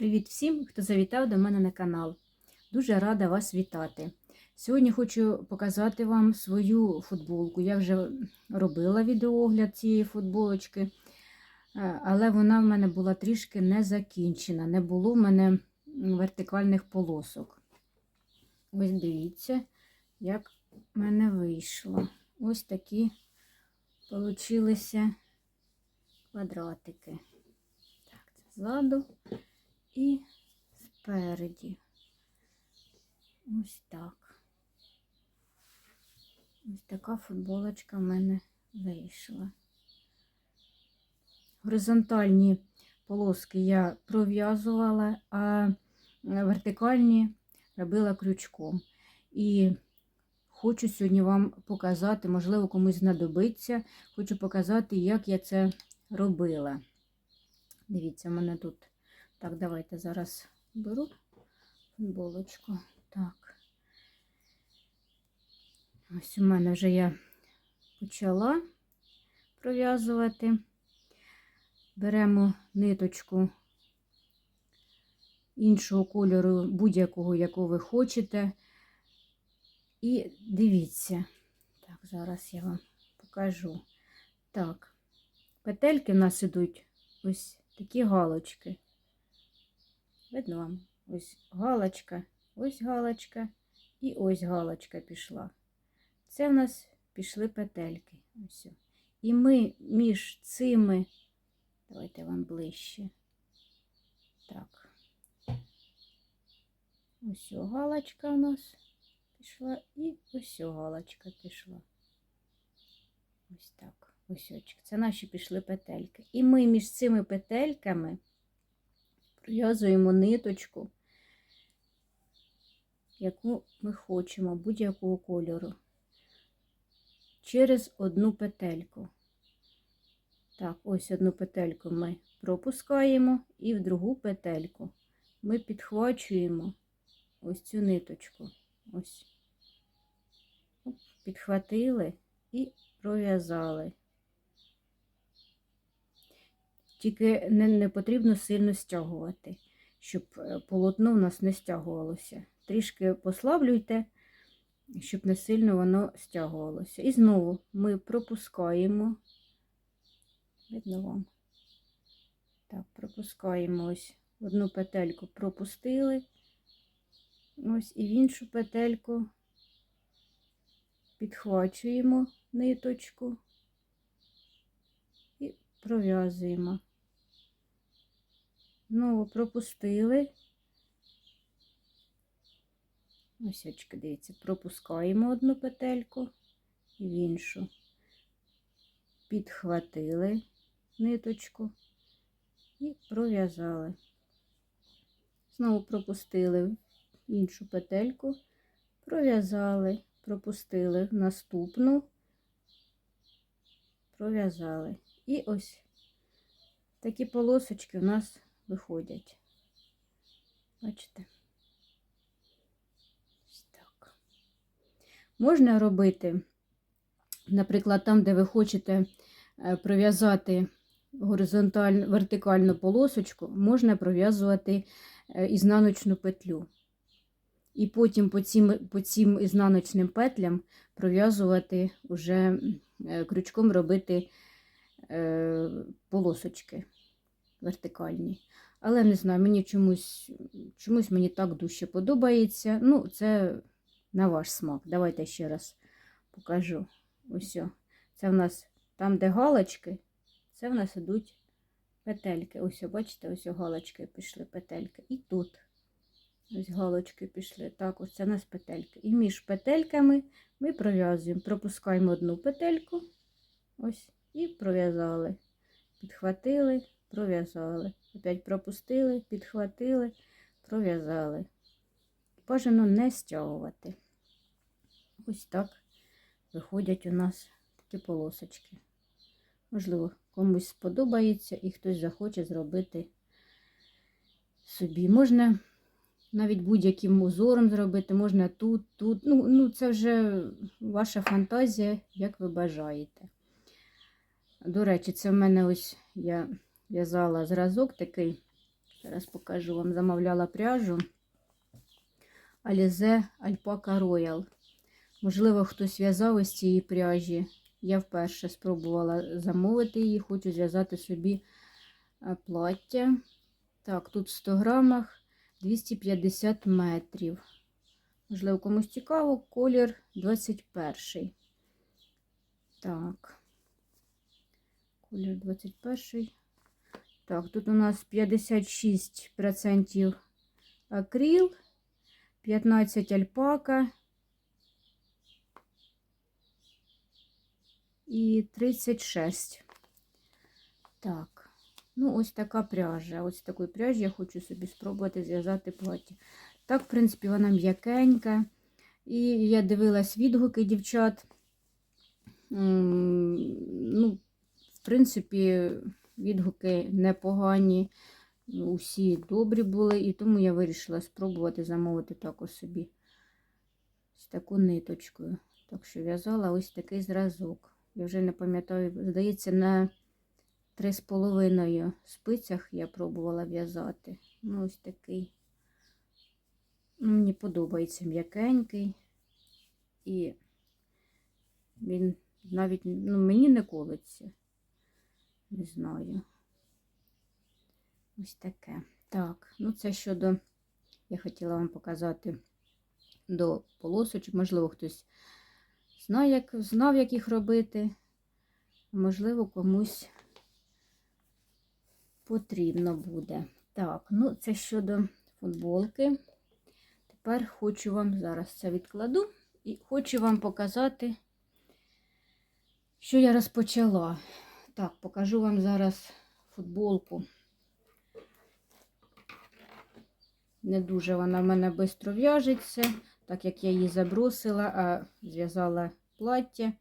Привіт всім, хто завітав до мене на канал. Дуже рада вас вітати. Сьогодні хочу показати вам свою футболку. Я вже робила відеоогляд цієї футболочки, е, але вона в мене була трішки не закінчена. Не було в мене вертикальних полосок. Ось дивіться, як в мене вийшло. Ось такі получилися квадратики. Так, це ззаду і спереді. Ось так. Ось така футболочка в мене вийшла. Горизонтальні полоски я пров'язувала, а вертикальні робила крючком. І хочу сьогодні вам показати, можливо, комусь знадобиться, хочу показати, як я це робила. Дивіться, в мене тут. Так, давайте зараз беру футболочку. Так. Ось у мене вже я почала пров'язувати. Беремо ниточку іншого кольору, будь-якого, якого ви хочете. І дивіться, так, зараз я вам покажу. Так, петельки в нас ідуть ось такі галочки. Видно вам? Ось галочка, ось галочка і ось галочка пішла. Це в нас пішли петельки. Ось. І ми між цими, давайте вам ближче. Так. Ось галочка у нас пішла і ось галочка пішла. Ось так. Ось. Це наші пішли петельки. І ми між цими петельками пров'язуємо ниточку, яку ми хочемо, будь-якого кольору, через одну петельку. Так, ось одну петельку ми пропускаємо, і в другу петельку ми підхвачуємо ось цю ниточку. Ось. Підхватили і пров'язали. Тільки не, не потрібно сильно стягувати, щоб е, полотно в нас не стягувалося. Трішки послаблюйте, щоб не сильно воно стягувалося. І знову ми пропускаємо, видно вам? Так, пропускаємо ось одну петельку пропустили, ось і в іншу петельку підхвачуємо ниточку і пров'язуємо. Знову пропустили. Ось очки, дивіться, пропускаємо одну петельку і в іншу. Підхватили ниточку і пров'язали. Знову пропустили іншу петельку, пров'язали, пропустили наступну, пров'язали. І ось такі полосочки у нас виходять. Бачите? Так. Можна робити, наприклад, там, де ви хочете е, пров'язати горизонтальну вертикальну полосочку, можна пров'язувати е, ізнаночну петлю. І потім по цим, по цим ізнаночним петлям пров'язувати вже е, крючком робити полосочки вертикальні. Але не знаю, мені чомусь чомусь мені так дужче подобається. Ну, це на ваш смак. Давайте ще раз покажу. Ось. Це в нас там, де галочки, це в нас ідуть петельки. Ось, бачите, ось галочки пішли петельки. І тут ось галочки пішли. Так, ось це у нас петельки. І між петельками ми пров'язуємо. Пропускаємо одну петельку. Ось, і пров'язали. Підхватили, пров'язали. Опять пропустили, підхватили, пров'язали. Бажано не стягувати. Ось так виходять у нас такі полосочки. Можливо, комусь сподобається і хтось захоче зробити собі. Можна навіть будь-яким узором зробити, можна тут, тут. Ну, ну це вже ваша фантазія, як ви бажаєте. До речі, це в мене ось я в'язала зразок такий Зараз покажу вам. Замовляла пряжу Alize Alpaca Royal. Можливо, хтось в'язав із цієї пряжі. Я вперше спробувала замовити її, хочу зв'язати собі е, плаття. Так, тут в 100 грамах 250 метрів. Можливо, комусь цікаво, колір 21. Так. Колір 21. Так, тут у нас 56% акрил, 15 альпака і 36. Так, ну ось така пряжа. Ось такої пряжі я хочу собі спробувати зв'язати плаття. Так, в принципі, вона м'якенька. І я дивилась відгуки дівчат. Ну, в принципі, відгуки непогані. Усі добрі були, і тому я вирішила спробувати замовити також собі з таку ниточкою. Так що в'язала ось такий зразок. Я вже не пам'ятаю, здається, на 3,5 спицях я пробувала в'язати. Ну, ось такий. Ну, Мені подобається м'якенький. І він навіть ну, мені не колиться. Не знаю. Ось таке. Так, ну це щодо, я хотіла вам показати до полосочок. Можливо, хтось знає, як, знав, як їх робити. Можливо, комусь потрібно буде. Так, ну це щодо футболки. Тепер хочу вам зараз це відкладу і хочу вам показати, що я розпочала. Так, покажу вам зараз футболку. Не дуже вона в мене швидко в'яжеться, так як я її забросила, а зв'язала плаття,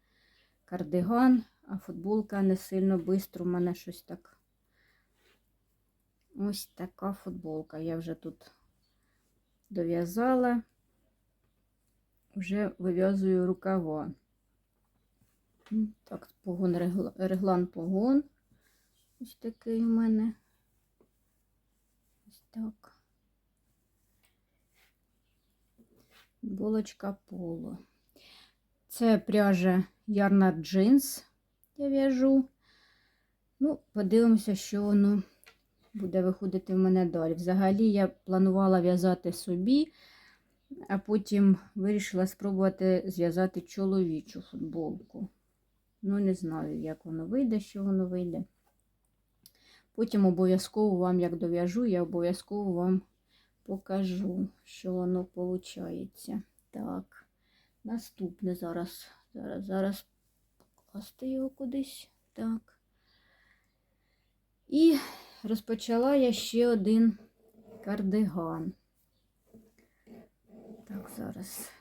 кардиган, а футболка не сильно швидко в мене щось так. Ось така футболка. Я вже тут дов'язала, вже вив'язую рукава. Так, погон, реглан погон. Ось такий у мене. Ось так. Булочка поло. Це пряжа Ярна джинс. Я в'яжу. Ну, подивимося, що воно буде виходити в мене далі. Взагалі, я планувала в'язати собі, а потім вирішила спробувати зв'язати чоловічу футболку. Ну, не знаю, як воно вийде, що воно вийде. Потім обов'язково вам, як дов'яжу, я обов'язково вам покажу, що воно виходить. Так, наступне зараз. Зараз, зараз покласти його кудись. Так. І розпочала я ще один кардиган. Так, зараз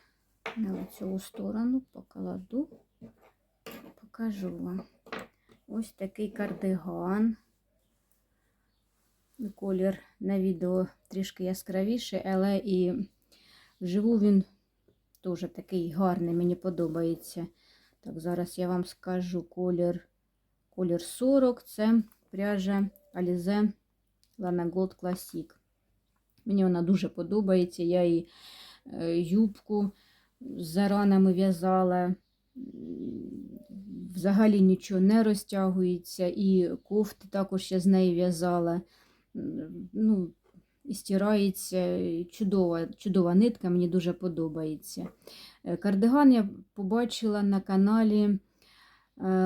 на цю сторону покладу, покажу вам. Ось такий кардиган. Колір на відео трішки яскравіший, але і вживу він теж такий гарний, мені подобається. Так, зараз я вам скажу колір, колір 40 це пряжа Alize Lana Gold Classic. Мені вона дуже подобається. Я її е, юбку з заранами в'язала. Взагалі нічого не розтягується, і кофти також я з неї в'язала. Ну, і стирається чудова, чудова нитка, мені дуже подобається. Е, Кардиган я побачила на каналі е,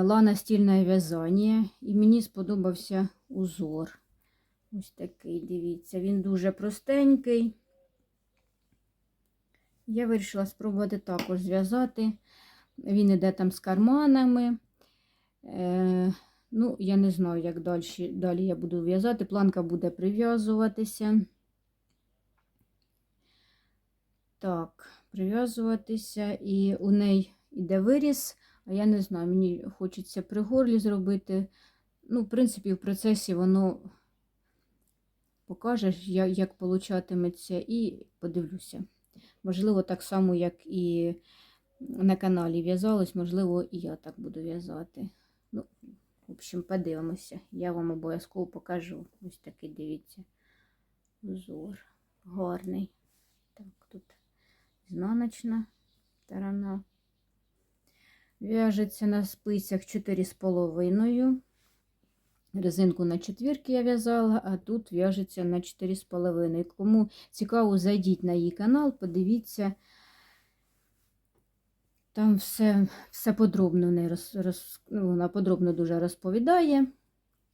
Лана стільне в'язання, і мені сподобався узор. Ось такий, дивіться, він дуже простенький. Я вирішила спробувати також зв'язати. Він іде там з карманами. Е, ну, я не знаю, як далі, далі я буду в'язати. Планка буде прив'язуватися. Так, прив'язуватися, і у неї йде виріс, а я не знаю, мені хочеться при горлі зробити. Ну, в принципі, в процесі воно покаже, як получатиметься, і подивлюся. Можливо, так само, як і на каналі в'язалось, можливо, і я так буду в'язати. В общем, подивимося. Я вам обов'язково покажу. Ось такий, дивіться. узор. Гарний. Так, тут ізнаночна сторона. В'яжеться на спицях 4,5. Резинку на четвірки я в'язала, а тут в'яжеться на 4,5. Кому цікаво, зайдіть на її канал, подивіться. Там все, все подробно в неї роз, роз, ну, вона подробно дуже розповідає.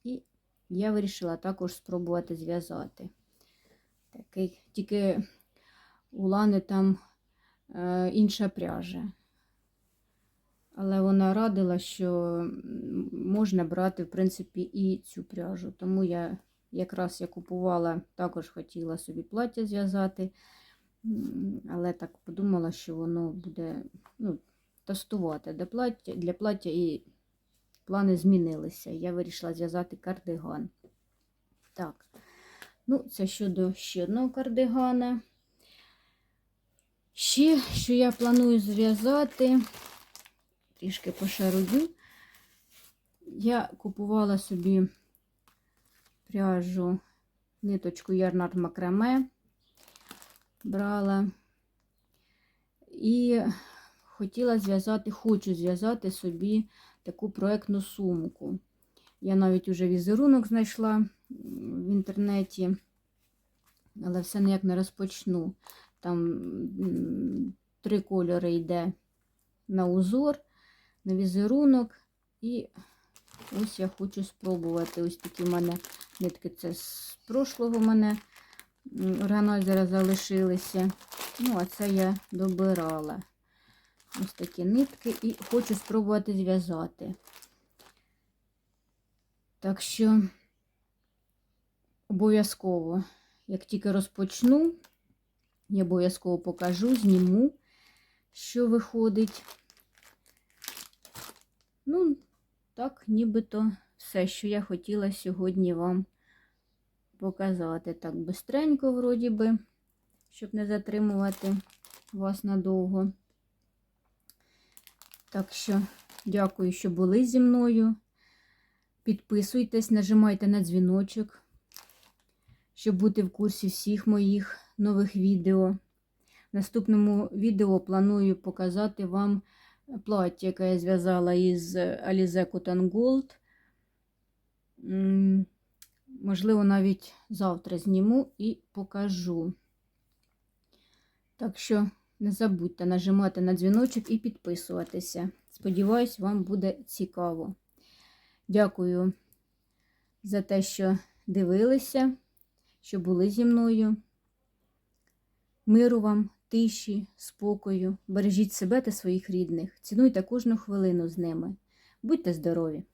І я вирішила також спробувати зв'язати. Такий, тільки у Лани там е, інша пряжа. Але вона радила, що можна брати, в принципі, і цю пряжу. Тому я якраз я купувала, також хотіла собі плаття зв'язати. Але так подумала, що воно буде ну, тестувати для плаття, для плаття і плани змінилися. Я вирішила зв'язати кардиган. Так, ну, це щодо ще одного кардигана. Ще, що я планую зв'язати, трішки пошарую. Я купувала собі пряжу, ниточку Ярнард Макраме, брала і хотіла зв'язати, хочу зв'язати собі таку проектну сумку. Я навіть уже візерунок знайшла в інтернеті, але все ніяк не розпочну. Там три кольори йде на узор, на візерунок. І ось я хочу спробувати. Ось такі в мене нитки. Це з прошлого мене органайзера залишилися. Ну, а це я добирала. Ось такі нитки і хочу спробувати зв'язати. Так що обов'язково, як тільки розпочну, я обов'язково покажу, зніму, що виходить. Ну, так, нібито все, що я хотіла сьогодні вам показати. Так, бистренько, вроді би, щоб не затримувати вас надовго. Так що, дякую, що були зі мною. Підписуйтесь, нажимайте на дзвіночок, щоб бути в курсі всіх моїх нових відео. В наступному відео планую показати вам плаття, яке я зв'язала із Alize Cotton Gold. Можливо, навіть завтра зніму і покажу. Так що не забудьте нажимати на дзвіночок і підписуватися. Сподіваюсь, вам буде цікаво. Дякую за те, що дивилися, що були зі мною. Миру вам, тиші, спокою. Бережіть себе та своїх рідних. Цінуйте кожну хвилину з ними. Будьте здорові!